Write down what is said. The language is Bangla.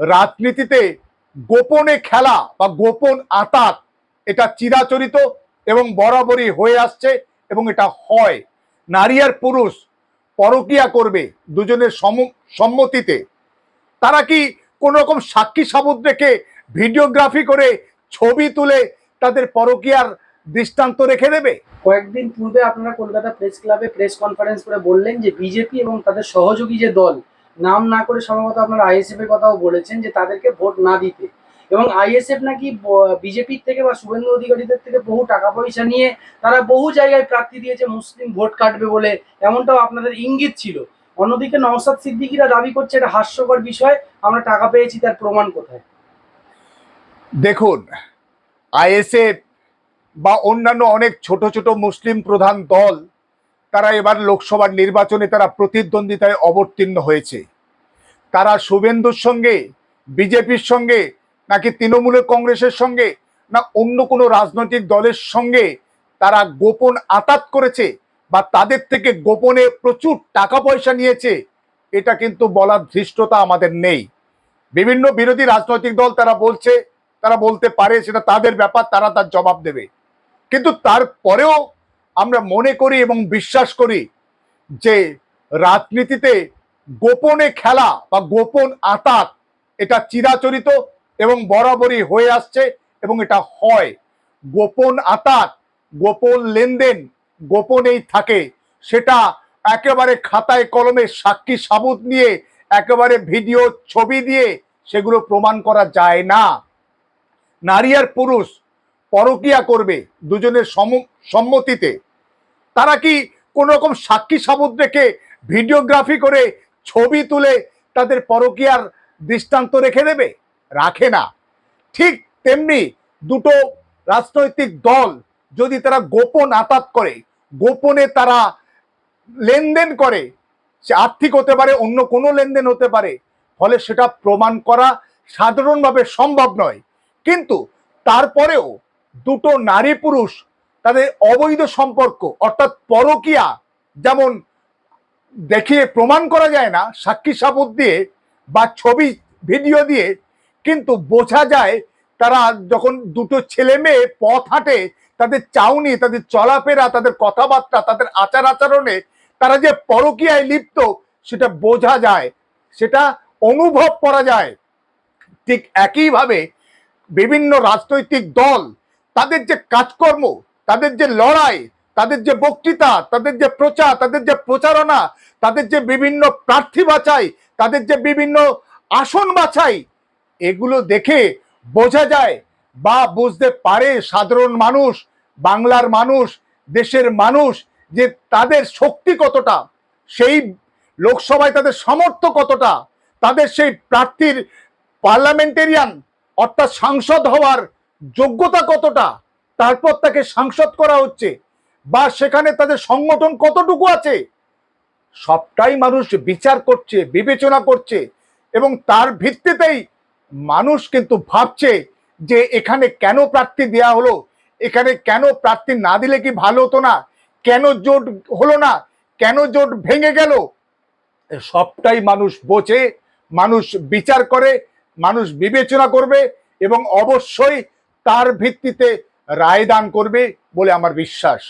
রাজনীতিতে গোপনে খেলা বা গোপন আতাত, এটা চিরাচরিত এবং বরাবরই হয়ে আসছে এবং এটা হয়। নারী আর পুরুষ পরকিয়া করবে দুজনের সম- সম্মতিতে। তারা কি কোন রকম সাক্ষী সাবুত রেখে ভিডিওগ্রাফি করে ছবি তুলে তাদের পরকিয়ার দৃষ্টান্ত রেখে দেবে? কয়েকদিন পূর্বে আপনারা কলকাতা প্রেস ক্লাবে প্রেস কনফারেন্স করে বললেন যে বিজেপি এবং তাদের সহযোগী যে দল নাম না করে সম্ভবত আপনারা আইএসএফ এর কথাও বলেছেন যে তাদেরকে ভোট না দিতে। এবং আইএসএফ নাকি বিজেপির থেকে বা শুভেন্দু অধিকারীদের থেকে বহু টাকা পয়সা নিয়ে তারা বহু জায়গায় প্রার্থী দিয়েছে, মুসলিম ভোট কাটবে বলে। এমনটাও আপনাদের ইঙ্গিত ছিল। অন্যদিকে নওসাদ সিদ্দিকিরা দাবি করছে এটা হাস্যকর বিষয়, আমরা টাকা পেয়েছি তার প্রমাণ কোথায়? দেখুন আইএসএফ বা অন্যান্য অনেক ছোট ছোট মুসলিম প্রধান দল, তারা এবার লোকসভার নির্বাচনে তারা প্রতিদ্বন্দ্বিতায় অবতীর্ণ হয়েছে। তারা শুভেন্দুর সঙ্গে, বিজেপির সঙ্গে, নাকি তৃণমূলের কংগ্রেসের সঙ্গে, না অন্য কোনো রাজনৈতিক দলের সঙ্গে তারা গোপন আতাত করেছে বা তাদের থেকে গোপনে প্রচুর টাকা পয়সা নিয়েছে, এটা কিন্তু বলার ধৃষ্টতা আমাদের নেই। বিভিন্ন বিরোধী রাজনৈতিক দল তারা বলছে, তারা বলতে পারে সেটা তাদের ব্যাপার, তারা তার জবাব দেবে। কিন্তু তারপরেও আমরা মনে করি এবং বিশ্বাস করি যে রাজনীতিতে গোপনে খেলা বা গোপন আতাত, এটা চিরাচরিত এবং বরাবরই হয়ে আসছে এবং এটা হয়। গোপন আতাত, গোপন লেনদেন গোপনেই থাকে। সেটা একেবারে খাতায় কলমে সাক্ষী সাবুত নিয়ে, একেবারে ভিডিও ছবি দিয়ে সেগুলো প্রমাণ করা যায় না। নারী আর পুরুষ পরকিয়া করবে দুজনের সম- সম্মতিতে। তারা কি কোন রকম সাক্ষী সাবুত রেখে ভিডিওগ্রাফি করে ছবি তুলে তাদের পরকিয়ার দৃষ্টান্ত রেখে দেবে? রাখে না। ঠিক তেমনি দুটো রাজনৈতিক দল যদি তারা গোপন আতাত করে, গোপনে তারা লেনদেন করে, সে আর্থিক হতে পারে, অন্য কোনো লেনদেন হতে পারে, ফলে সেটা প্রমাণ করা সাধারণভাবে সম্ভব নয়। কিন্তু তারপরেও দুটো নারী পুরুষ, তাদের অবৈধ সম্পর্ক, অর্থাৎ পরকিয়া, যেমন দেখিয়ে প্রমাণ করা যায় না, সাক্ষী সাবুত দিয়ে বা ছবি, ভিডিও দিয়ে, কিন্তু বোঝা যায় তারা যখন দুটো ছেলে মেয়ে পথ হাঁটে, তাদের চাউনি, তাদের চলাফেরা, তাদের কথাবার্তা, তাদের আচার আচরণে তারা যে পরকীয়ায় লিপ্ত, সেটা বোঝা যায়, সেটা অনুভব করা যায়। ঠিক একইভাবে বিভিন্ন রাজনৈতিক দল, তাদের যে কাজকর্ম, তাদের যে লড়াই তাদের যে বক্তৃতা, তাদের যে প্রচার, তাদের যে প্রচারণা, তাদের যে বিভিন্ন প্রার্থী বাছাই, তাদের যে বিভিন্ন আসন বাছাই, এগুলো দেখে বোঝা যায় বা বুঝতে পারে সাধারণ মানুষ, বাংলার মানুষ, দেশের মানুষ যে তাদের শক্তি কতটা, সেই লোকসভায় তাদের সামর্থ্য কতটা, তাদের সেই প্রার্থীর পার্লামেন্টেরিয়ান অর্থাৎ সাংসদ হওয়ার যোগ্যতা কতটা, তারপর তাকে সাংসদ করা হচ্ছে। বা সেখানে তাদের সংগঠন কতটুকু আছে? সবটাই মানুষ বিচার করছে, বিবেচনা করছে এবং তার ভিত্তিতেই মানুষ কিন্তু ভাবছে যে এখানে কেন প্রার্থী দেয়া হলো? এখানে কেন প্রার্থী না দিলে কি ভালো হতো না? কেন জোট হলো না? কেন জোট ভেঙে গেল? সবটাই মানুষ বোঝে, মানুষ বিচার করে, মানুষ বিবেচনা করবে এবং অবশ্যই তার ভিত্তিতে রায় দান করবে বলে আমার বিশ্বাস।